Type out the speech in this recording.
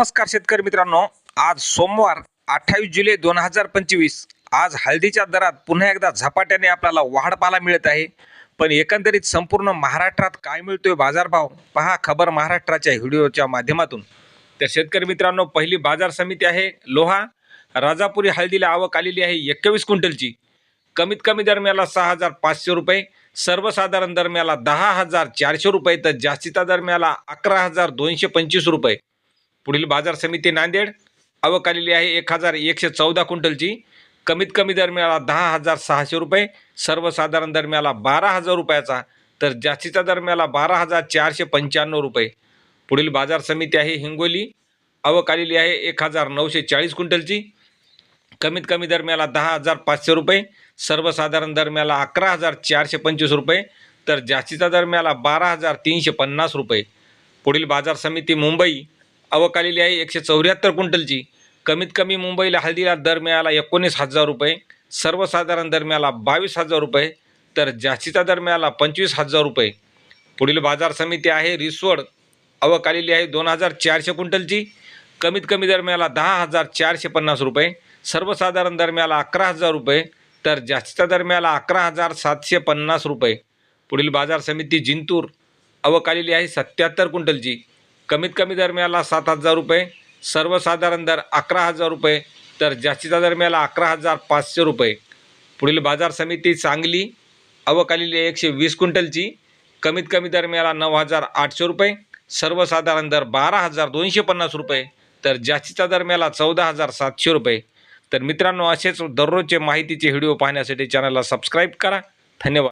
नमस्कार शेतकरी मित्रांनो. आज सोमवार अठ्ठावीस जुलै दोन हजार पंचवीस. आज हळदीच्या दरात पुन्हा एकदा झपाट्याने आपल्याला वाढ पाहायला मिळत आहे. पण एकंदरीत संपूर्ण महाराष्ट्रात काय मिळतोय बाजारभाव पहा खबर महाराष्ट्राच्या व्हिडिओच्या माध्यमातून. तर शेतकरी मित्रांनो पहिली बाजार समिती आहे लोहा. राजापुरी हळदीला आवक आलेली आहे एक्केवीस क्विंटलची. कमीत कमी दरम्याला सहा हजार पाचशे रुपये सर्वसाधारण दरम्याला दहा हजार चारशे रुपये तर जास्तीचा दरम्याला अकरा हजार दोनशे पंचवीस रुपये. पुढील बाजार समिती नांदेड. आवक आलेली आहे एक हजार एकशे चौदा क्विंटलची. कमीत कमी दरम्याला दहा हजार सहाशे रुपये सर्वसाधारण दरम्याला बारा हजार रुपयाचा तर जास्तीचा दरम्याला बारा हजार चारशे पंच्याण्णव रुपये. पुढील बाजार समिती आहे हिंगोली. आवक आलेली आहे एक हजार नऊशे चाळीस क्विंटलची. कमीत कमी दरम्याला दहा हजार पाचशे रुपये सर्वसाधारण दरम्याला अकरा हजार चारशे पंचवीस रुपये तर जास्तीचा दरम्याला बारा हजार तीनशे पन्नास रुपये. पुढील बाजार समिती मुंबई. आवक आलेली आहे. एकशे चौऱ्याहत्तर क्विंटलची. कमीत कमी मुंबईला हळदीला दर मिळाला एकोणीस हजार रुपये. सर्वसाधारण दर मिळाला बावीस हजार रुपये. तर जास्तीचा दर मिळाला पंचवीस हजार रुपये. पुढील बाजार समिती आहे रिसवड. आवक आलेली आहे दोन हजार चारशे क्विंटलची. कमीत कमी दरम्याला दहा हजार चारशे पन्नास रुपये. सर्वसाधारण दरम्याला अकरा हजार रुपये. तर जास्तीचा दरम्याला अकरा हजार सातशे पन्नास रुपये. पुढील बाजार समिती जिंतूर. आवक आलेली आहे सत्याहत्तर क्विंटलची. कमीत कमी दरम्याला सात हजार रुपये सर्वसाधारण दर अकरा हजार रुपये तर जास्तीचा दरम्याला अकरा हजार पाचशे रुपये. पुढील बाजार समिती सांगली आवक एकशे वीस क्विंटलची. कमीत कमी दरम्याला नऊ हजार आठशे रुपये सर्वसाधारण दर बारा हजार दोनशे पन्नास रुपये तर जास्तीचा दरम्याला चौदा हजार सातशे रुपये. तर मित्रांनो असेच दररोजचे माहितीचे व्हिडिओ पाहण्यासाठी चॅनलला सबस्क्राईब करा. धन्यवाद.